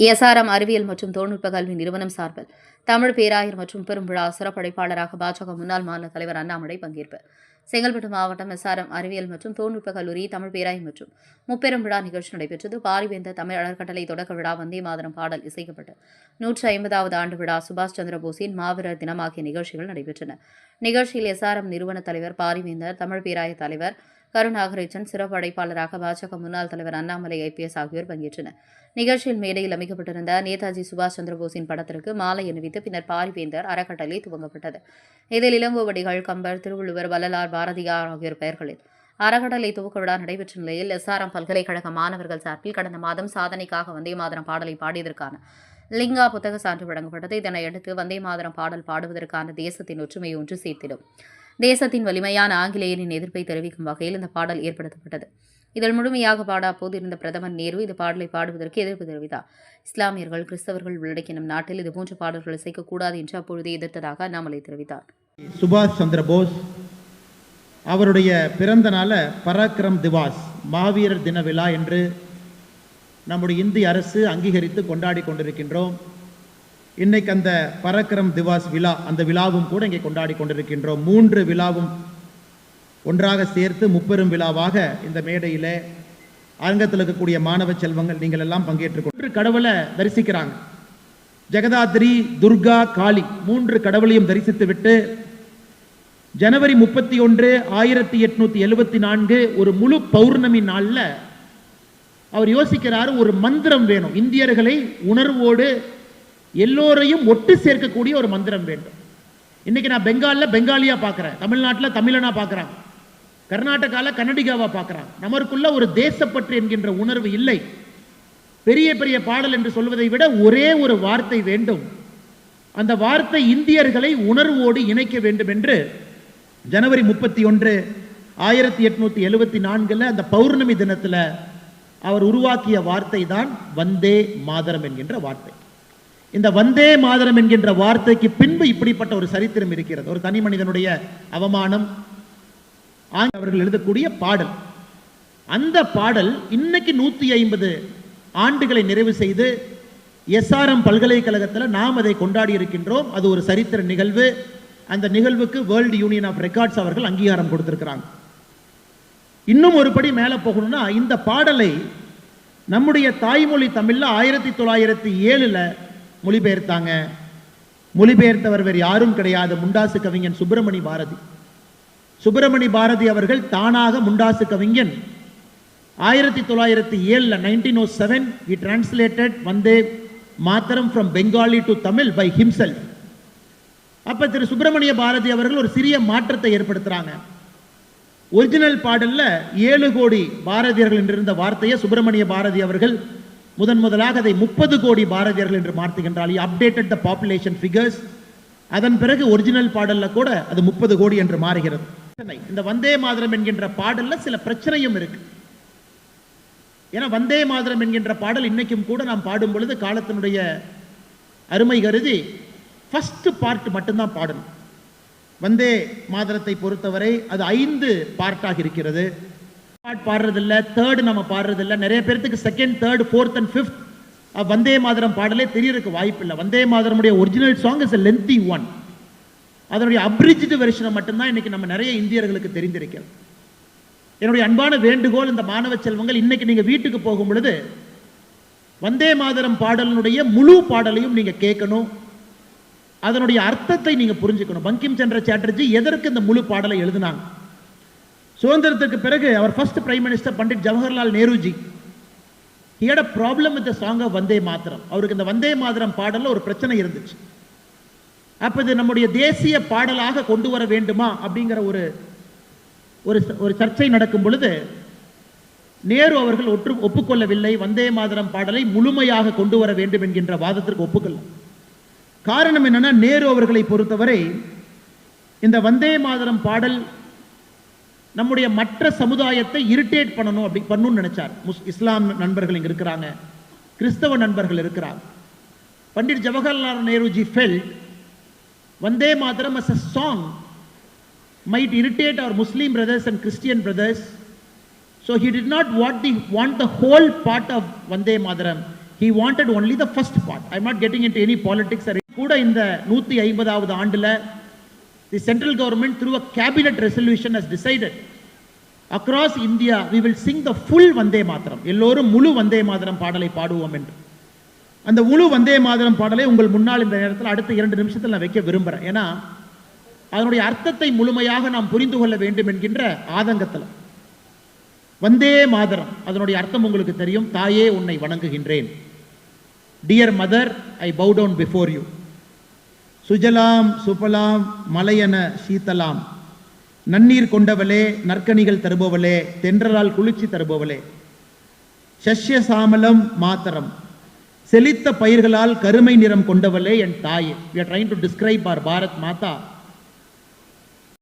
SRM அறிவியல் மற்றும் தொழில்நுட்ப கல்வி நிறுவனம் சார்பில் தமிழ் பேராயர் மற்றும் பெரும்பிழா சிறப்படைப்பாளராக பாஜக முன்னாள் மாநில தலைவர் அண்ணாமலை பங்கேற்பு. செங்கல்பட்டு மாவட்டம் எஸ்ஆர்எம் அறிவியல் மற்றும் தொழில்நுட்ப கல்லூரி தமிழ் பேராயர் மற்றும் முப்பெரும் விழா நிகழ்ச்சி நடைபெற்றது. பாரிவேந்த தமிழ் அறக்கட்டளை தொடக்க விழா வந்தே மாதரம் பாடல் இசைக்கப்பட்டு நூற்றி ஐம்பதாவது ஆண்டு விழா சுபாஷ் சந்திர போஸின் மாவீரர் தினம் ஆகிய நிகழ்ச்சிகள் நடைபெற்றன. நிகழ்ச்சியில் எஸ்ஆர்எம் நிறுவன தலைவர் பாரிவேந்தர் தமிழ் பேராய தலைவர் கருநாகரேசன் சிறப்பு அழைப்பாளராக பாஜக முன்னாள் தலைவர் அண்ணாமலை ஐபிஎஸ் ஆகியோர் பங்கேற்றனர். நிகழ்ச்சியில் மேடையில் அமைக்கப்பட்டிருந்த நேதாஜி சுபாஷ் சந்திரபோஸின் படத்திற்கு மாலை அணிவித்து பின்னர் பாரிவேந்தர் அறக்கட்டளை துவங்கப்பட்டது. இதில் இளங்கோவடிகள் கம்பர் திருவள்ளுவர் வள்ளலார் பாரதியார் ஆகியோர் பெயர்களில். அறகடலை துவக்க விழா நடைபெற்ற நிலையில் எஸ்ஆர்எம் பல்கலைக்கழக மாணவர்கள் சார்பில் கடந்த மாதம் சாதனைக்காக வந்தே மாதரம் பாடலை பாடியதற்கான லிங்கா புத்தக சான்று வழங்கப்பட்டது. இதனையடுத்து வந்தே மாதரம் பாடல் பாடுவதற்கான தேசத்தின் ஒற்றுமையை ஒன்று சேர்த்திடும். தேசத்தின் வலிமையான ஆங்கிலேயரின் எதிர்ப்பை தெரிவிக்கும் வகையில் இந்த பாடல் ஏற்படுத்தப்பட்டது. இதில் முழுமையாக பாட அப்போது இருந்த பிரதமர் நேரு இந்த பாடலை பாடுவதற்கு எதிர்ப்பு தெரிவித்தார். இஸ்லாமியர்கள் கிறிஸ்தவர்கள் உள்ளடக்கிய நம் நாட்டில் இதுபோன்ற பாடல்கள் இசைக்கக்கூடாது என்று அப்பொழுது எதிர்த்ததாக அண்ணாமலை தெரிவித்தார். சுபாஷ் சந்திர போஸ் அவருடைய பிறந்த நாள பராக்கிரம் திவாஸ் மாவீரர் தின விழா என்று நம்முடைய இந்திய அரசு அங்கீகரித்து கொண்டாடி கொண்டிருக்கின்றோம். இன்னைக்கு அந்த பரக்கிரம் திவாஸ் விழா அந்த விழாவும் கூட இங்கே கொண்டாடி கொண்டிருக்கின்றோம். மூன்று விழாவும் ஒன்றாக சேர்த்து முப்பெரும் விழாவாக இந்த மேடையில அரங்கத்தில் இருக்கக்கூடிய மாணவ செல்வங்கள் நீங்கள் எல்லாம் பங்கேற்று கடவுளை தரிசிக்கிறாங்க. ஜெகதாத்ரி துர்கா காளி மூன்று கடவுளையும் தரிசித்து விட்டு ஜனவரி முப்பத்தி ஒன்று ஆயிரத்தி எட்நூத்தி எழுபத்தி நான்கு ஒரு முழு பௌர்ணமி நாள்ல அவர் யோசிக்கிறார் ஒரு மந்திரம் வேணும். இந்தியர்களை உணர்வோடு எல்லோரையும் ஒட்டு சேர்க்கக்கூடிய ஒரு மந்திரம் வேண்டும். இன்னைக்கு நான் பெங்காலில் பெங்காலியா பார்க்குறேன் தமிழ்நாட்டுல தமிழனா பார்க்கறேன் கர்நாடகால கன்னடிகாவா பார்க்கறான் நமக்குள்ள ஒரு தேசப்பற்று என்கின்ற உணர்வு இல்லை. பெரிய பெரிய பாடல் என்று சொல்வதை விட ஒரே ஒரு வார்த்தை வேண்டும். அந்த வார்த்தை இந்தியர்களை உணர்வோடு இணைக்க வேண்டும் என்று ஜனவரி முப்பத்தி ஒன்று ஆயிரத்தி எட்நூத்தி எழுபத்தி நான்குல அந்த பௌர்ணமி தினத்துல அவர் உருவாக்கிய வார்த்தை தான் வந்தே மாதரம் என்கின்ற வார்த்தை. இந்த வந்தே மாதரம் என்கின்ற வார்த்தைக்கு பின்பு இப்படிப்பட்ட ஒரு சரித்திரம் இருக்கிறது. ஒரு தனி மனிதனுடைய அவமானம் ஆங்கில அவர்கள் எழுதக்கூடிய பாடல். அந்த பாடல் இன்னைக்கு நூத்தி ஐம்பது ஆண்டுகளை நிறைவு செய்து எஸ்ஆர்எம் பல்கலைக்கழகத்தில் நாம் அதை கொண்டாடி இருக்கின்றோம். அது ஒரு சரித்திர நிகழ்வு. அந்த நிகழ்வுக்கு வேர்ல்டு யூனியன் ஆஃப் ரெக்கார்ட்ஸ் அவர்கள் அங்கீகாரம் கொடுத்திருக்கிறாங்க. இன்னும் ஒரு படி மேலே போகணும்னா இந்த பாடலை நம்முடைய தாய்மொழி தமிழ்ல ஆயிரத்தி தொள்ளாயிரத்தி ஏழுல மொழிபெயர்த்தாங்க. மொழிபெயர்த்தவர் வேறு யாரும் கிடையாது. முண்டாசு கவிஞன் சுப்பிரமணி பாரதி. சுப்பிரமணி பாரதி அவர்கள் தானாக முண்டாசு கவிஞன். ஆயிரத்தி தொள்ளாயிரத்தி ஏழில் nineteen O seven E translated Vande Mataram from Bengali to Tamil by ஹிம்சல் அப்ப திரு சுப்பிரமணிய பாரதி அவர்கள் ஒரு சிறிய மாற்றத்தை ஏற்படுத்துறாங்க. ஒரிஜினல் பாடல்ல ஏழு கோடி பாரதியர்கள் என்றிருந்த வார்த்தையை சுப்பிரமணிய பாரதி அவர்கள் முதன் முதலாக அதை முப்பது கோடி பாரதியர்கள் என்று மாற்றுகின்றார் அப்டேட்டட் த பாப்புலேஷன் ஃபிகர்ஸ் அதன் பிறகு ஒரிஜினல் பாடல்ல கூட அது முப்பது கோடி என்று மாறுகிறது. இந்த வந்தே மாதிரம் என்கின்ற பாடல்ல சில பிரச்சனையும் இருக்கு. ஏன்னா வந்தே மாதிரம் என்கின்ற பாடல் இன்னைக்கும் கூட நாம் பாடும் பொழுது காலத்தினுடைய அருமை கருதி ஃபஸ்ட்டு பார்ட் மட்டும்தான் பாடணும். வந்தே மாதரத்தை பொறுத்தவரை அது ஐந்து பார்ட்டாக இருக்கிறது. பார்ட் பாடுறதில்ல தேர்டு நம்ம பாடுறதில்ல. நிறைய பேர்த்துக்கு second third fourth and fifth Vande Mataram பாடலே தெரியறதுக்கு வாய்ப்பு இல்லை Vande மாதரமுடைய original song is a one அதனுடைய அப்ரிஜிட் வெர்ஷனை மட்டும்தான் இன்னைக்கு நம்ம நிறைய இந்தியர்களுக்கு தெரிந்திருக்கிறது. என்னுடைய அன்பான வேண்டுகோள் இந்த மாணவ செல்வங்கள் இன்னைக்கு நீங்கள் வீட்டுக்கு போகும் பொழுது வந்தே மாதரம் பாடலினுடைய முழு பாடலையும் நீங்கள் கேட்கணும். அதனுடைய அர்த்தத்தை நீங்கள் புரிஞ்சுக்கணும். பங்கிம் சந்திர சாட்டர்ஜி எதற்கு இந்த முழு பாடலை எழுதினாங்க? சுதந்திரத்திற்கு பிறகு அவர் first prime minister Pandit Jawaharlal Nehruji. He problem a song with Vande Mataram அவருக்கு இந்த வந்தே மாதரம் பாடலில் ஒரு பிரச்சனை இருந்துச்சு. அப்போ இது நம்முடைய தேசிய பாடலாக கொண்டு வர வேண்டுமா அப்படிங்கிற ஒரு ஒரு ஒரு சர்ச்சை நடக்கும் பொழுது நேரு அவர்கள் ஒற்று ஒப்புக்கொள்ளவில்லை வந்தே மாதரம் பாடலை முழுமையாக கொண்டு வர வேண்டும் என்கின்ற வாதத்திற்கு ஒப்புக்கொள்ள. காரணம் என்னன்னா நேரு அவர்களை பொறுத்தவரை இந்த வந்தே மாதரம் பாடல் நம்முடைய மற்ற சமுதாயத்தை இரிட்டேட் பண்ணணும் அப்படி பண்ணணும்னு நினைச்சார் முஸ் இஸ்லாம் நண்பர்கள் இங்கே இருக்கிறாங்க கிறிஸ்தவ நண்பர்கள் இருக்கிறாங்க Pandit Jawaharlal Nehruji felt Vande Mataram as a song might irritate our Muslim brothers and Christian brothers so he did not what the want the whole part of Vande Mataram he wanted only the first part I not getting into any politics கூட இந்த நூற்றி ஐம்பதாவது ஆண்டில் the central government through a cabinet resolution has decided across India we will sing the full Vande Mataram எல்லோரும் முழு வந்தே மாதரம் பாடலை பாடுவோம் என்று. அந்த முழு வந்தே மாதரம் பாடலை உங்கள் முன்னால் இந்த நேரத்தில் அடுத்த இரண்டு நிமிஷத்தில் நான் வைக்க விரும்புகிறேன் ஏன்னா அதனுடைய அர்த்தத்தை முழுமையாக நாம் புரிந்து கொள்ள வேண்டும் என்கின்ற ஆதங்கத்தில். வந்தே மாதரம் அதனுடைய அர்த்தம் உங்களுக்கு தெரியும். தாயே உன்னை வணங்குகின்றேன். Dear mother I bow down before you சுஜலாம் சுபலாம் மலையன சீத்தலாம். நன்னீர் கொண்டவளே நற்கனிகள் தருபவளே தென்றலால் குளிர்ச்சி தருபவளே. சஷ்ய சாமலம் மாத்தரம். செழித்த பயிர்களால் கருமை நிறம் கொண்டவளே என் தாயே. We are trying to describe Bharat Mata